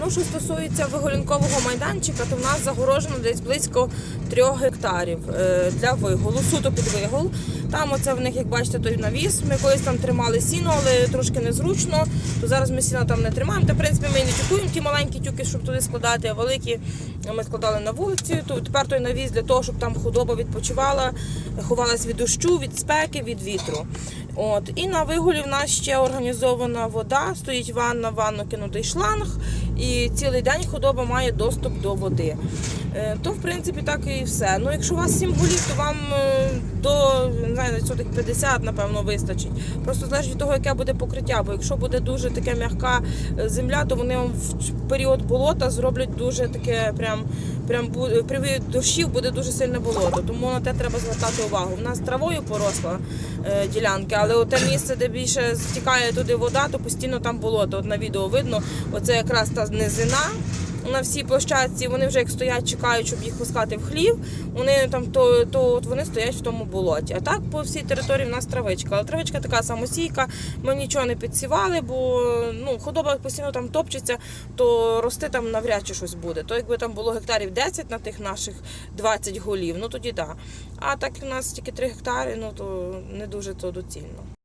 Ну, що стосується вигулянкового майданчика, то в нас загорожено десь близько трьох гектарів е, для вигулу, суто під вигул. Там оце в них, як бачите, той навіс. Ми колись там тримали сіно, але трошки незручно. То зараз ми сіно там не тримаємо. Та в принципі ми не тюкуємо ті маленькі тюки, щоб туди складати, а великі ми складали на вулиці. То тепер той навіс для того, щоб там худоба відпочивала, ховалась від дощу, від спеки, від вітру. От і на вигулі в нас ще організована вода, стоїть ванна, ванну кинутий шланг, і цілий день худоба має доступ до води. Е, То, в принципі, так і все. Ну, якщо у вас 7 голів, то вам е, до не знаю, сотих 50, напевно, вистачить. Просто залежить від того, яке буде покриття. Бо якщо буде дуже таке м'яка е, земля, то вони вам в період болота зроблять дуже таке прям. Прям при дощів буде дуже сильне болото, тому на те треба звертати увагу. У нас травою поросла е, ділянки, але те місце, де більше стікає туди вода, то постійно там болото. От на відео видно, оце якраз та низина на всій площадці. Вони вже як стоять, чекають, щоб їх пускати в хлів. Вони там то, то от вони стоять в тому болоті. А так по всій території в нас травичка. Але травичка така самосійка. Ми нічого не підсівали, бо ну худоба постійно там топчеться, то рости там навряд чи щось буде. То якби там було гектарів 10 на тих наших 20 голів, ну тоді так. А так у нас тільки 3 гектари, ну то не дуже то доцільно.